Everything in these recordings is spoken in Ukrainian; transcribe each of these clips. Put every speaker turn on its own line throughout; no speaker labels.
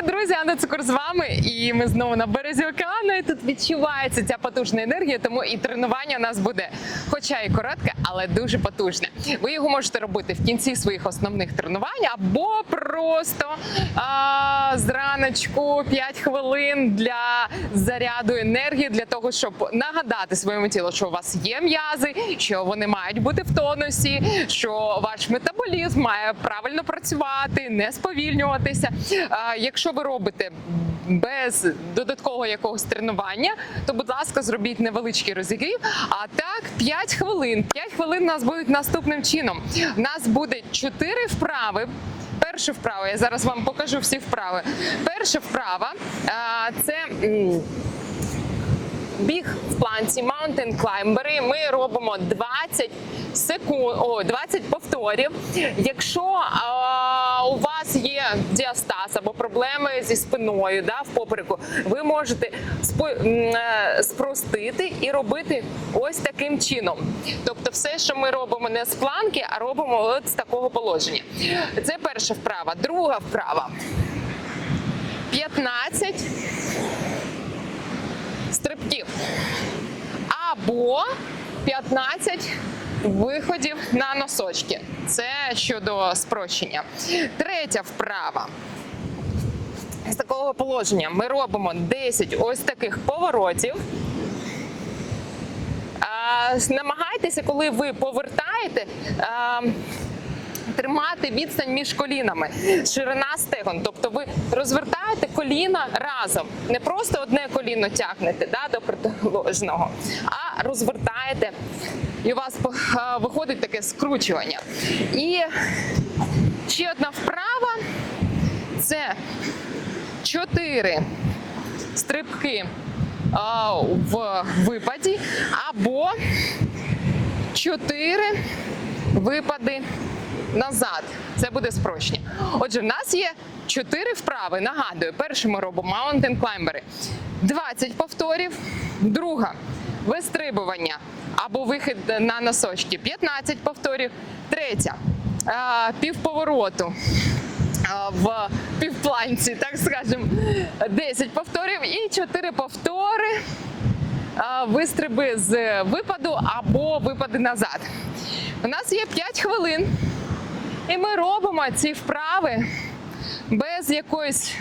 Увага, друзі! Анна Цукор з вами, і ми знову на березі океану. І тут відчувається ця потужна енергія, тому і тренування у нас буде, хоча і коротке, але дуже потужне. Ви його можете робити в кінці своїх основних тренувань або просто а, зраночку 5 хвилин для заряду енергії, для того, щоб нагадати своєму тілу, що у вас є м'язи, що вони мають бути в тонусі, що ваш метаболізм має правильно працювати, не сповільнюватися. А, Якщо ви робите без додаткового якогось тренування, то, будь ласка, зробіть невеличкий розігрів. А так 5 хвилин. 5 хвилин у нас будуть наступним чином. У нас буде 4 вправи. Перша вправа, я зараз вам покажу всі вправи. Перша вправа це. Біг в планці Mountain Climber. Ми робимо 20 секунд, о, 20 повторів. Якщо вас є діастаз або проблеми зі спиною да, в попереку, ви можете е, спростити і робити ось таким чином. Тобто, все, що ми робимо не з планки, а робимо от з такого положення. Це перша вправа. Друга вправа. 15 стрибків. Або 15 виходів на носочки. Це щодо спрощення. Третя вправа. З такого положення ми робимо 10 ось таких поворотів. Намагайтеся, коли ви повертаєте. Тримати відстань між колінами, ширина стегон. Тобто ви розвертаєте коліна разом. Не просто одне коліно тягнете да, до протилежного, а розвертаєте. І у вас виходить таке скручування. І ще одна вправа це чотири стрибки в випаді або чотири випади назад. Це буде спрощення. Отже, в нас є чотири вправи. Нагадую, перше ми робимо Mountain Climber. 20 повторів. Друга вистрибування або вихід на носочки. 15 повторів. Третя. Півповороту в півпланці, так скажемо, 10 повторів і 4 повтори вистриби з випаду або випади назад. У нас є 5 хвилин, і ми робимо ці вправи без якоїсь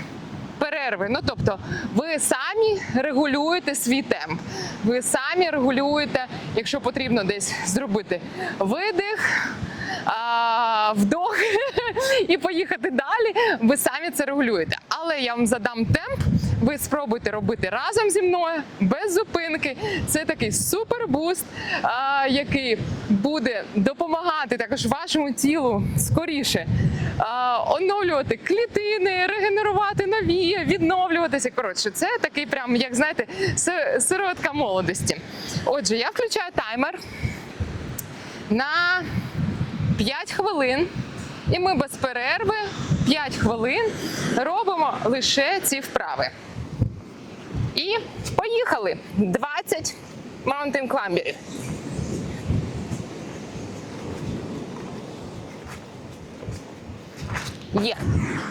перерви. Ну тобто, ви самі регулюєте свій темп. Ви самі регулюєте, якщо потрібно десь зробити видих. а, Вдох і поїхати далі. Ви самі це регулюєте. Але я вам задам темп. Ви спробуйте робити разом зі мною без зупинки. Це такий супербуст, який буде допомагати також вашому тілу скоріше оновлювати клітини, регенерувати нові, відновлюватися. Коротше, це такий прям, як знаєте, си- сироватка молодості. Отже, я включаю таймер на 5 хвилин. І ми без перерви 5 хвилин робимо лише ці вправи. І поїхали! 20 маунтин кламберів. Є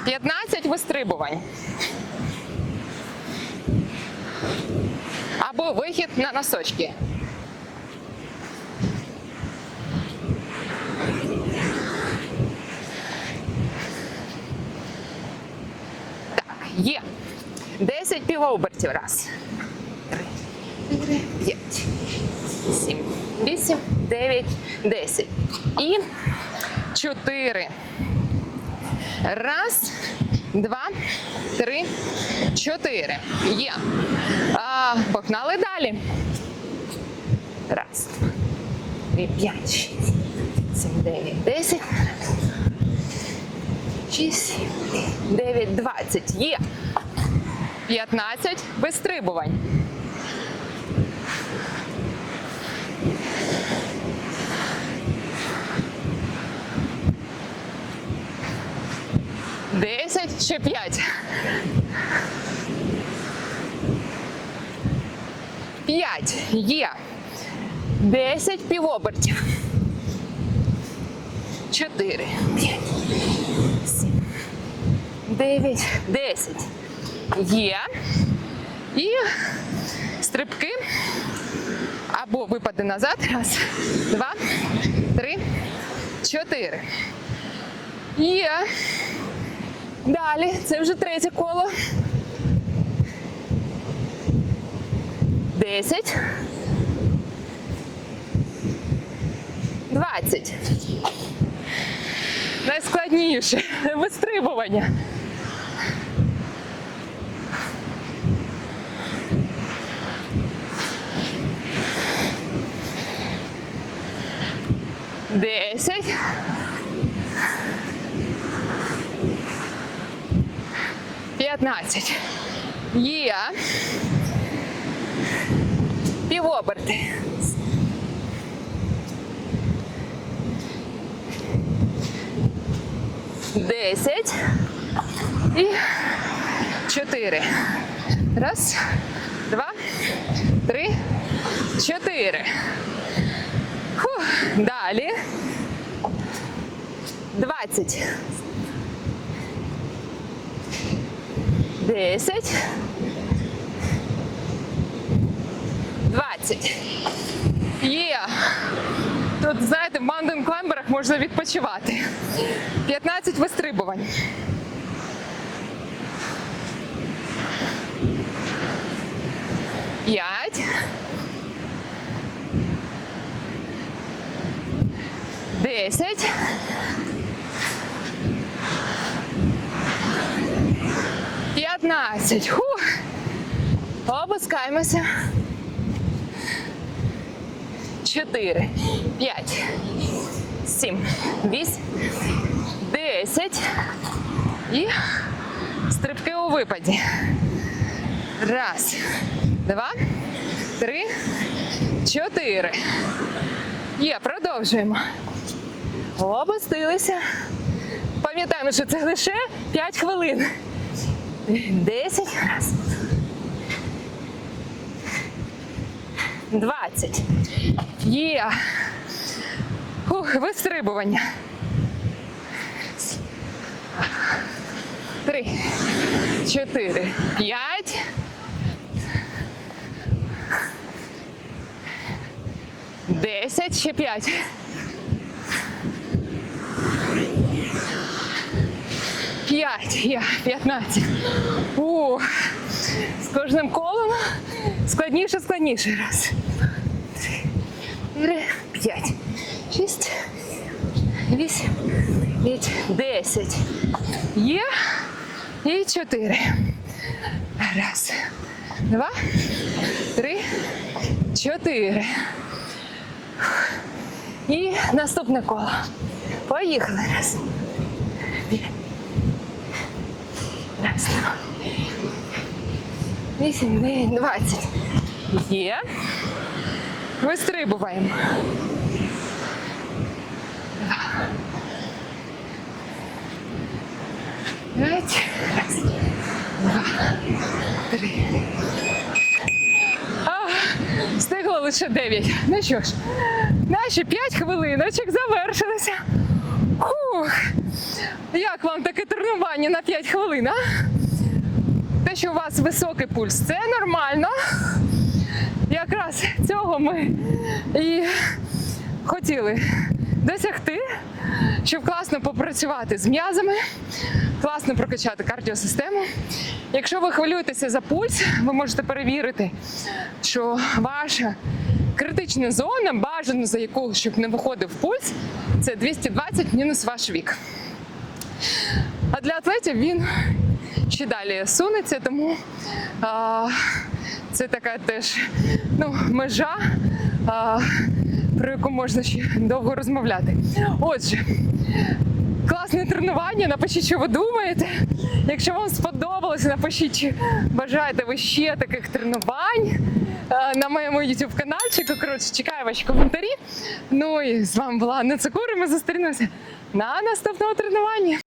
15 вистрибувань. Або вихід на носочки. Так, є. 10 півобертів. Раз. Три, п'ять, сім, вісім, дев'ять, десять. І чотири. Раз, два, три, чотири. Є. А, погнали далі. Раз, три, п'ять, шість, сім, дев'ять, десять. Шість, сім, дев'ять, двадцять. Є. 15 вистрибувань. Десять ще п'ять. П'ять є. Десять півобертів. Чотири. П'ять. Сім. 9, 10. Є. І стрибки або випади назад. Раз, два, три, чотири. Є. Далі. Це вже третє коло. Десять. Двадцять. Найскладніше вистрибування. Десять. П'ятнадцять. Є. Півоберти. Десять. І чотири. Раз, два, три, чотири. Фух. Далі. Двадцять. Десять. Двадцять. Є. Тут, знаєте, в манден клаймберах можна відпочивати. 15 вистрибувань. П'ять. Десять. П'ятнадцять. Фух. Опускаємося. Чотири, п'ять, сім, вісім, десять. І стрибки у випаді. Раз, два, три, чотири. Є, продовжуємо. Опустилися. Пам'ятаємо, що це лише 5 хвилин. Десять. Раз. Двадцять. Є. Ух, вистрибування. Три, чотири, п'ять. Десять, ще п'ять. П'ять, я, п'ятнадцять. Ух. З кожним колом складніше, складніше. Раз. Три, п'ять, шість, вісім, дев'ять, десять. Є. І чотири. Раз, два, три, чотири. І наступне коло. Поїхали. Раз. Два. Вісім, дев'ять, двадцять. Є. Вистрибуваємо. П'ять. Раз. Два. Три. Встигло лише дев'ять. Ну що ж, наші п'ять хвилиночок завершилися. Фух. Як вам таке тренування на 5 хвилин, а? Те, що у вас високий пульс, це нормально. Якраз цього ми і хотіли досягти, щоб класно попрацювати з м'язами, класно прокачати кардіосистему. Якщо ви хвилюєтеся за пульс, ви можете перевірити, що ваша критична зона, бажано за яку, щоб не виходив пульс, це 220 мінус ваш вік. А для атлетів він ще далі сунеться, тому а, це така теж ну, межа, а, про яку можна ще довго розмовляти. Отже, класне тренування. Напишіть, що ви думаєте. Якщо вам сподобалося, напишіть, чи бажаєте ви ще таких тренувань на моєму youtube каналчику. Коротше, чекаю ваші коментарі. Ну і з вами була Анна Цикур, і Ми зустрінемося на наступному тренуванні.